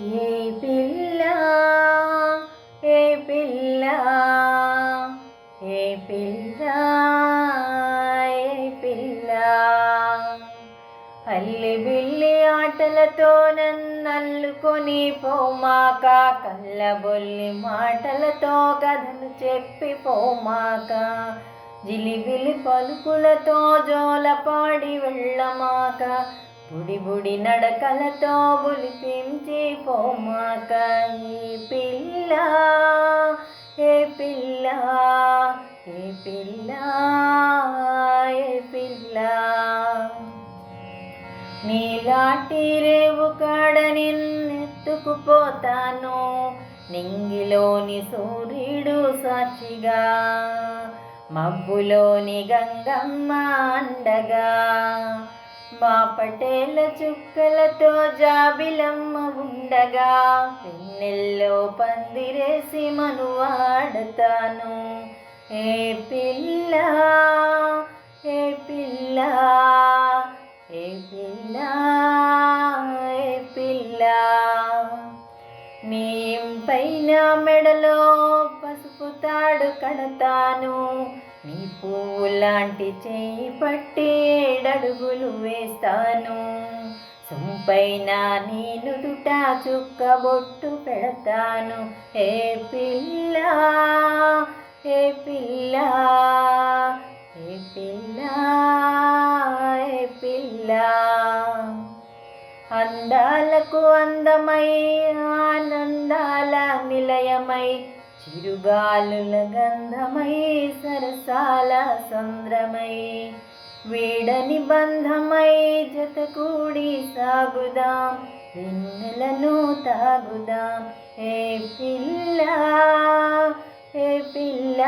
ఏ పిల్ల ఏ పిల్ల ఏ పిల్ల ఏ పిల్ల. పల్లి బిల్లి ఆటలతో నన్నల్లుకొని పోమాక కళ్ళబొల్లి మాటలతో కథలు చెప్పి పోమాక జిలిబిలి పలుకులతో జోలపాడి వెళ్ళమాక. బుడి బుడి నడకలతో బులిపించి పోమాక ఈ పిల్ల. ఏ పిల్ల ఏ పిల్ల ఏ పిల్ల. నీలాటి రేవు కాడ నిన్నెత్తుకుపోతాను నింగిలోని సూర్యుడు సాక్షిగా మబ్బులోని గంగమ్మ అండగా. మా పటేల చుక్కలతో జాబిలమ్మ ఉండగా వెన్నెల్లో పందిరేసి మను మనువాడతాను ఏ పిల్ల ఏ పిల్ల ఏ పిల్ల ఏ పిల్ల. నీ పైన మెడలో పసుపు తాడు కడతాను. నీ లాంటి చేయి పట్టేడడుగులు వేస్తాను. సొంపైన నీ నుదుట చుక్క బొట్టు పెడతాను. ఏ పిల్ల ఏ పిల్ల ఏ పిల్ల ఏ పిల్ల. అందాలకు అందమై ఆనందాల నిలయమై చిరుగాలుల గంధమై సరసాల సంద్రమై వీడని బంధమై జత కూడి సాగుదాం వెన్నెలను తాగుదాం ఏ పిల్ల ఏ పిల్ల